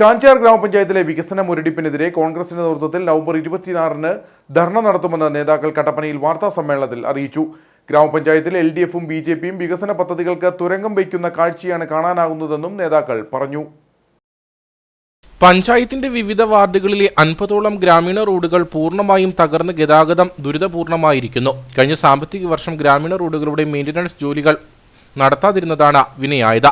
കാഞ്ചാർ ഗ്രാമപഞ്ചായത്തിലെ വികസന മുരടിപ്പിനെതിരെ കോൺഗ്രസിന്റെ നേതൃത്വത്തിൽ നവംബർ ഇരുപത്തിയാറിന് ധർണ നടത്തുമെന്ന് നേതാക്കൾ കട്ടപ്പനയിൽ വാർത്താ സമ്മേളനത്തിൽ അറിയിച്ചു. ഗ്രാമപഞ്ചായത്തിൽ എൽ ഡി എഫും ബി ജെ പിയും വികസന പദ്ധതികൾക്ക് തുരങ്കം വയ്ക്കുന്ന കാഴ്ചയാണ് കാണാനാകുന്നതെന്നും നേതാക്കൾ പറഞ്ഞു. പഞ്ചായത്തിന്റെ വിവിധ വാർഡുകളിലെ അൻപതോളം ഗ്രാമീണ റോഡുകൾ പൂർണമായും തകർന്ന് ഗതാഗതം ദുരിതപൂർണമായിരിക്കുന്നു. കഴിഞ്ഞ സാമ്പത്തിക വർഷം ഗ്രാമീണ റോഡുകളുടെ മെയിന്റനൻസ് ജോലികൾ നടത്താതിരുന്നതാണ് വിനയായത്.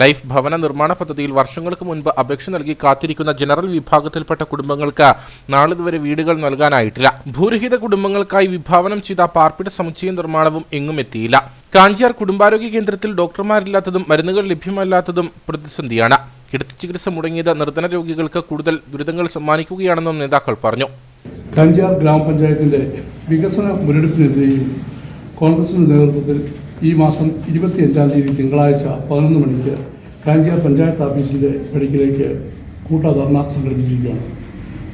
ലൈഫ് ഭവന നിർമ്മാണ പദ്ധതിയിൽ വർഷങ്ങൾക്ക് മുൻപ് അപേക്ഷ നൽകി കാത്തിരിക്കുന്ന ജനറൽ വിഭാഗത്തിൽപ്പെട്ട കുടുംബങ്ങൾക്ക് നാളിതുവരെ വീടുകൾ നൽകാനായിട്ടില്ല. ഭൂരഹിത കുടുംബങ്ങൾക്കായി വിഭാവനം ചെയ്ത പാർപ്പിട സമുച്ചയ നിർമ്മാണവും എങ്ങും എത്തിയില്ല. കാഞ്ചിയാർ കുടുംബാരോഗ്യ കേന്ദ്രത്തിൽ ഡോക്ടർമാരില്ലാത്തതും മരുന്നുകൾ ലഭ്യമല്ലാത്തതും പ്രതിസന്ധിയാണ്. കിടത്തി ചികിത്സ മുടങ്ങിയത് നിർധന രോഗികൾക്ക് കൂടുതൽ ദുരിതങ്ങൾ സമ്മാനിക്കുകയാണെന്നും നേതാക്കൾ പറഞ്ഞു. കാഞ്ചിയാർ ഗ്രാമപഞ്ചായത്തിന്റെ വികസന മുരടിപ്പിനെതിരെയും കോൺഗ്രസിന്റെ നേതൃത്വത്തിൽ ഈ മാസം ഇരുപത്തിയഞ്ചാം തീയതി തിങ്കളാഴ്ച പതിനൊന്ന് മണിക്ക് കാഞ്ചാർ പഞ്ചായത്ത് ഓഫീസിന്റെ പടിക്കിലേക്ക് കൂട്ടധർണ സംഘടിപ്പിച്ചിരിക്കുകയാണ്.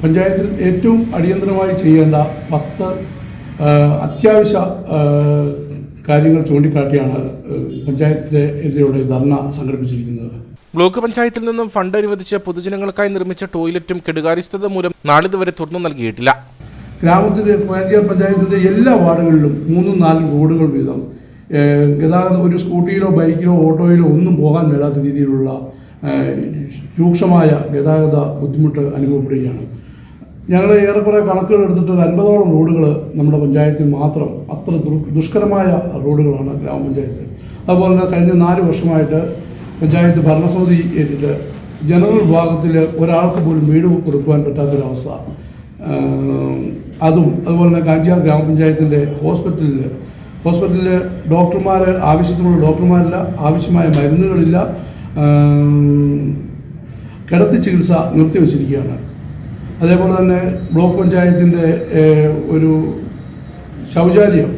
പഞ്ചായത്തിൽ ഏറ്റവും അടിയന്തരമായി ചെയ്യേണ്ട പത്ത് അത്യാവശ്യ കാര്യങ്ങൾ ചൂണ്ടിക്കാട്ടിയാണ് പഞ്ചായത്തിന്റെ എതിരെയുള്ള ധർണ സംഘടിപ്പിച്ചിരിക്കുന്നത്. ബ്ലോക്ക് പഞ്ചായത്തിൽ നിന്നും ഫണ്ട് അനുവദിച്ച് പൊതുജനങ്ങൾക്കായി നിർമ്മിച്ച ടോയ്ലറ്റും കെടുകാര്യസ്ഥത മൂലം നാളിതുവരെ തുറന്നു നൽകിയിട്ടില്ല. ഗ്രാമത്തിലെ പഞ്ചായത്ത് പഞ്ചായത്തിന്റെ എല്ലാ വാർഡുകളിലും മൂന്നും നാലും റോഡുകൾ വീതം ഗതാഗതം ഒരു സ്കൂട്ടിയിലോ ബൈക്കിലോ ഓട്ടോയിലോ ഒന്നും പോകാൻ മേലാത്ത രീതിയിലുള്ള രൂക്ഷമായ ഗതാഗത ബുദ്ധിമുട്ട് അനുഭവപ്പെടുകയാണ്. ഞങ്ങൾ ഏറെക്കുറെ കണക്കുകൾ എടുത്തിട്ട് ഒരു അൻപതോളം റോഡുകൾ നമ്മുടെ പഞ്ചായത്തിൽ മാത്രം അത്ര ദുഷ്കരമായ റോഡുകളാണ് ഗ്രാമപഞ്ചായത്തിൽ അതുപോലെ തന്നെ കഴിഞ്ഞ നാല് വർഷമായിട്ട് പഞ്ചായത്ത് ഭരണസമിതി ഏറ്റിട്ട് ജനറൽ വിഭാഗത്തിൽ ഒരാൾക്ക് പോലും വീട് കൊടുക്കുവാൻ പറ്റാത്തൊരവസ്ഥ. അതും അതുപോലെ തന്നെ കാഞ്ചിയാർ ഗ്രാമപഞ്ചായത്തിന്റെ ഹോസ്പിറ്റലിൽ ഹോസ്പിറ്റലിൽ ഡോക്ടർമാർ ആവശ്യത്തിനുള്ള ഡോക്ടർമാരില്ല ആവശ്യമായ മരുന്നുകളില്ല കിടത്തി ചികിത്സ നിർത്തിവെച്ചിരിക്കുകയാണ്. അതേപോലെ തന്നെ ബ്ലോക്ക് പഞ്ചായത്തിന്റെ ഒരു ശൗചാലയം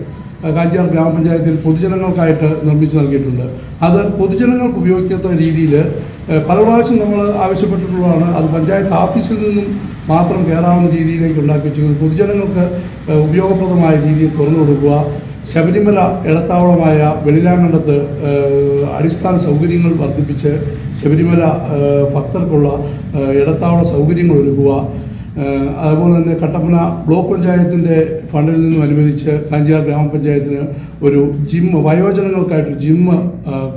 കാഞ്ചാർ ഗ്രാമപഞ്ചായത്തിൽ പൊതുജനങ്ങൾക്കായിട്ട് നിർമ്മിച്ച് നൽകിയിട്ടുണ്ട്. അത് പൊതുജനങ്ങൾക്ക് ഉപയോഗിക്കാത്ത രീതിയിൽ പല പ്രാവശ്യം നമ്മൾ ആവശ്യപ്പെട്ടിട്ടുള്ളതാണ്. അത് പഞ്ചായത്ത് ഓഫീസിൽ നിന്നും മാത്രം കയറാവുന്ന രീതിയിലേക്ക് ഉണ്ടാക്കി വെച്ചിരിക്കുന്നത് പൊതുജനങ്ങൾക്ക് ഉപയോഗപ്രദമായ രീതിയിൽ തുറന്നു കൊടുക്കുക ശബരിമല ഇടത്താവളമായ വെളിലാങ്കണ്ടത്ത് അടിസ്ഥാന സൗകര്യങ്ങൾ വർദ്ധിപ്പിച്ച് ശബരിമല ഭക്തർക്കുള്ള ഇടത്താവള സൗകര്യങ്ങൾ ഒരുക്കുക. അതുപോലെ തന്നെ കട്ടപ്പന ബ്ലോക്ക് പഞ്ചായത്തിന്റെ ഫണ്ടിൽ നിന്നും അനുവദിച്ച് കാഞ്ചിയാർ ഗ്രാമപഞ്ചായത്തിന് ഒരു ജിം വയോജനങ്ങൾക്കായിട്ട് ജിമ്മ്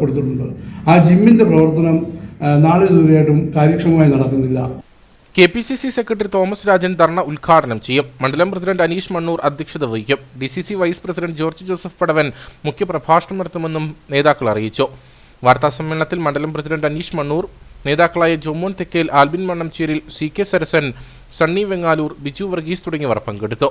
കൊടുത്തിട്ടുണ്ട്. ആ ജിമ്മിന്റെ പ്രവർത്തനം നാളിതുവരെയായിട്ടും കാര്യക്ഷമമായി നടക്കുന്നില്ല. K P C C secretary Thomas Rajan dharna ഉദ്ഘാടനം ചെയ്യും. മണ്ഡലം പ്രസിഡന്റ് അനീഷ് മണ്ണൂർ അധ്യക്ഷത വഹിക്കും. D C C vice president George Joseph Padavan മുഖ്യപ്രഭാഷണം നടത്തുമെന്നും നേതാക്കൾ അറിയിച്ചു. വാർത്താസമ്മേളനത്തിൽ മണ്ഡലം പ്രസിഡന്റ് അനീഷ് മണ്ണൂർ നേതാക്കളായ ജോമോൻ തെക്കേൽ ആൽബിൻ മണ്ണംചേരിൽ സി കെ സരസൻ സണ്ണി വെങ്ങാലൂർ ബിജു വർഗീസ് തുടങ്ങിയവർ പങ്കെടുത്തു.